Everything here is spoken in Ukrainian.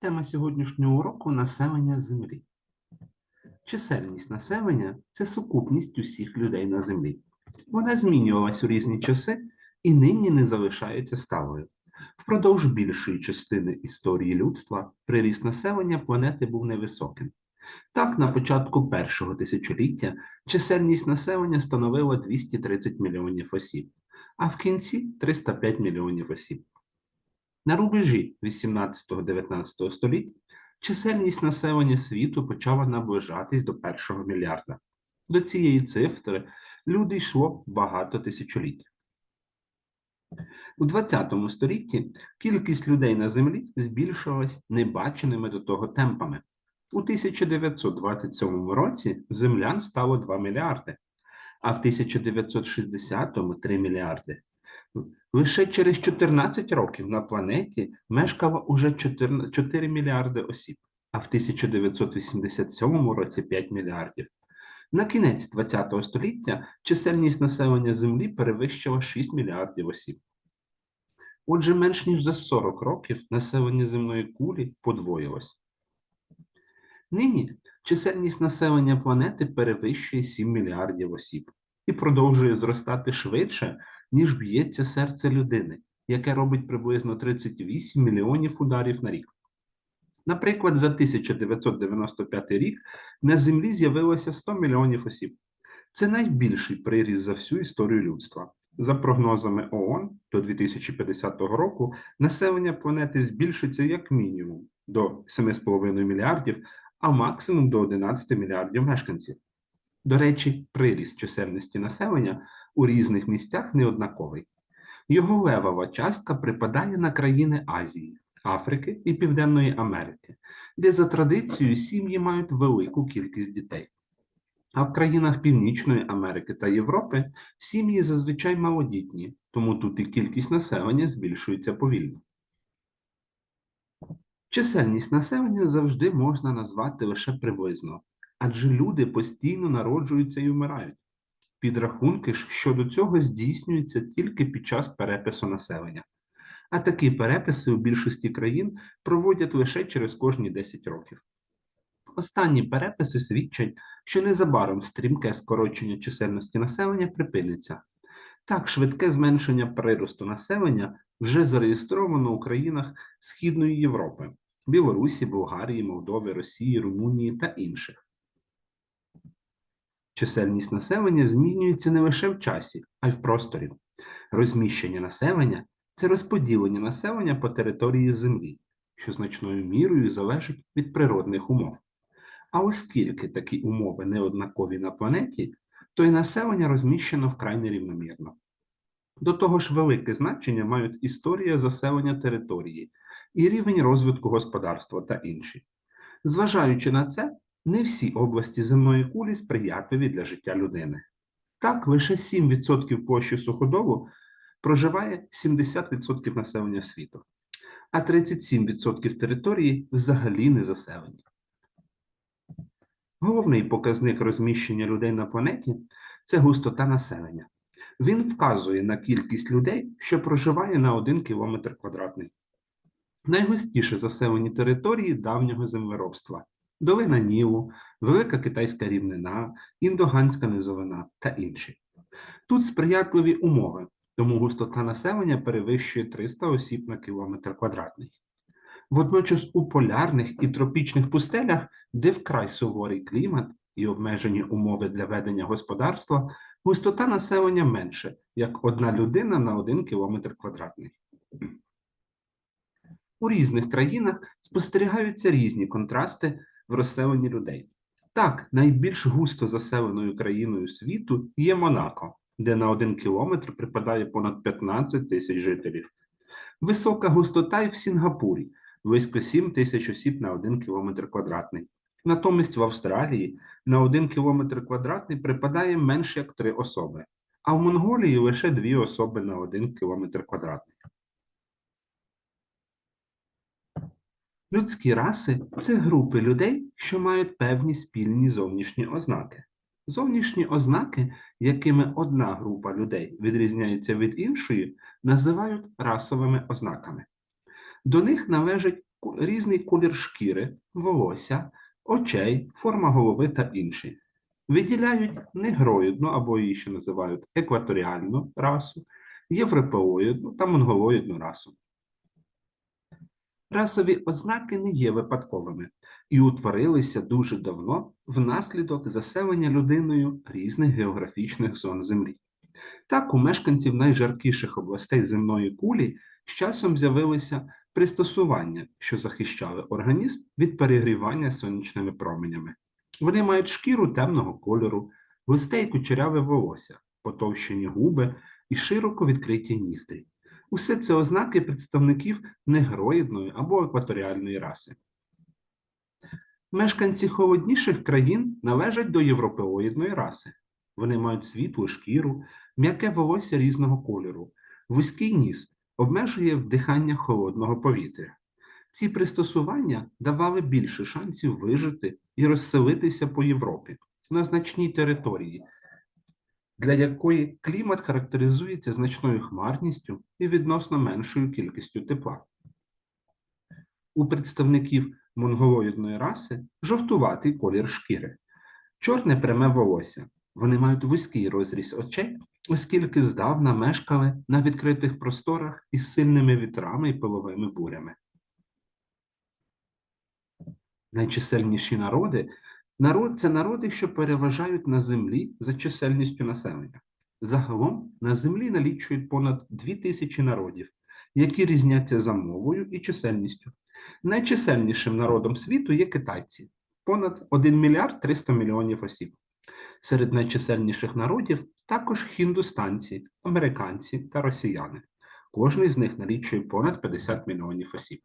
Тема сьогоднішнього уроку населення Землі. Чисельність населення це сукупність усіх людей на землі. Вона змінювалась у різні часи і нині не залишається сталою. Впродовж більшої частини історії людства приріст населення планети був невисоким. Так, на початку першого тисячоліття чисельність населення становила 230 мільйонів осіб, а в кінці 305 мільйонів осіб. На рубежі 18-19 століть чисельність населення світу почала наближатись до першого мільярда. До цієї цифри люди йшло багато тисячоліть. У 20 столітті кількість людей на землі збільшилась небаченими до того темпами. У 1927 році землян стало 2 мільярди, а в 1960-му 3 мільярди. Лише через 14 років на планеті мешкало уже 4, 4 мільярди осіб, а в 1987 році 5 мільярдів. На кінець ХХ століття чисельність населення Землі перевищила 6 мільярдів осіб. Отже, менш ніж за 40 років населення земної кулі подвоїлось. Нині чисельність населення планети перевищує 7 мільярдів осіб і продовжує зростати швидше, ніж б'ється серце людини, яке робить приблизно 38 мільйонів ударів на рік. Наприклад, за 1995 рік на Землі з'явилося 100 мільйонів осіб. Це найбільший приріст за всю історію людства. За прогнозами ООН, до 2050 року населення планети збільшиться як мінімум до 7,5 мільярдів, а максимум до 11 мільярдів мешканців. До речі, приріст чисельності населення у різних місцях неоднаковий. Його левова частка припадає на країни Азії, Африки і Південної Америки, де за традицією сім'ї мають велику кількість дітей. А в країнах Північної Америки та Європи сім'ї зазвичай малодітні, тому тут і кількість населення збільшується повільно. Чисельність населення завжди можна назвати лише приблизно, адже люди постійно народжуються і вмирають. Підрахунки щодо цього здійснюються тільки під час перепису населення. А такі переписи у більшості країн проводять лише через кожні 10 років. Останні переписи свідчать, що незабаром стрімке скорочення чисельності населення припиниться. Так, швидке зменшення приросту населення вже зареєстровано у країнах Східної Європи Білорусі, Болгарії, Молдови, Росії, Румунії та інших. Чисельність населення змінюється не лише в часі, а й в просторі. Розміщення населення це розподілення населення по території Землі, що значною мірою залежить від природних умов. А оскільки такі умови неоднакові на планеті, то і населення розміщено вкрай нерівномірно. До того ж, велике значення мають історія заселення території і рівень розвитку господарства та інші. Зважаючи на це, не всі області земної кулі сприятливі для життя людини. Так, лише 7% площі суходолу проживає 70% населення світу, а 37% території взагалі не заселені. Головний показник розміщення людей на планеті це густота населення. Він вказує на кількість людей, що проживає на 1 км квадратний. Найгустіше заселені території давнього землеробства долина Нілу, Велика Китайська рівнина, Індоганська низовина та інші. Тут сприятливі умови, тому густота населення перевищує 300 осіб на кілометр квадратний. Водночас у полярних і тропічних пустелях, де вкрай суворий клімат і обмежені умови для ведення господарства, густота населення менше, як одна людина на 1 кілометр квадратний. У різних країнах спостерігаються різні контрасти в розселенні людей. Так, найбільш густо заселеною країною світу є Монако, де на 1 кілометр припадає понад 15 тисяч жителів. Висока густота й в Сінгапурі близько 7 тисяч осіб на 1 кілометр квадратний. Натомість в Австралії на 1 кілометр квадратний припадає менше як 3 особи, а в Монголії лише 2 особи на 1 кілометр квадратний. Людські раси це групи людей, що мають певні спільні зовнішні ознаки. Зовнішні ознаки, якими одна група людей відрізняється від іншої, називають расовими ознаками. До них належать ку- різний колір шкіри, волосся, очей, форма голови та інші. Виділяють негроїдну або її ще називають екваторіальну расу, європеоїдну та монголоїдну расу. Расові ознаки не є випадковими і утворилися дуже давно внаслідок заселення людиною різних географічних зон Землі. Так, у мешканців найжаркіших областей земної кулі з часом з'явилися пристосування, що захищали організм від перегрівання сонячними променями. Вони мають шкіру темного кольору, густе й кучеряве волосся, потовщені губи і широко відкриті ніздрі. Усе це ознаки представників негроїдної або екваторіальної раси. Мешканці холодніших країн належать до європеоїдної раси. Вони мають світлу шкіру, м'яке волосся різного кольору, вузький ніс обмежує вдихання холодного повітря. Ці пристосування давали більше шансів вижити і розселитися по Європі на значній території, для якої клімат характеризується значною хмарністю і відносно меншою кількістю тепла. У представників монголоїдної раси жовтуватий колір шкіри, чорне пряме волосся. Вони мають вузький розріз очей, оскільки здавна мешкали на відкритих просторах із сильними вітрами і пиловими бурями. Найчисельніші народи народ, це народи, що переважають на землі за чисельністю населення. Загалом на землі налічують понад 2000 народів, які різняться за мовою і чисельністю. Найчисельнішим народом світу є китайці понад 1 мільярд 300 мільйонів осіб. Серед найчисельніших народів також хіндустанці, американці та росіяни. Кожний з них налічує понад 50 мільйонів осіб.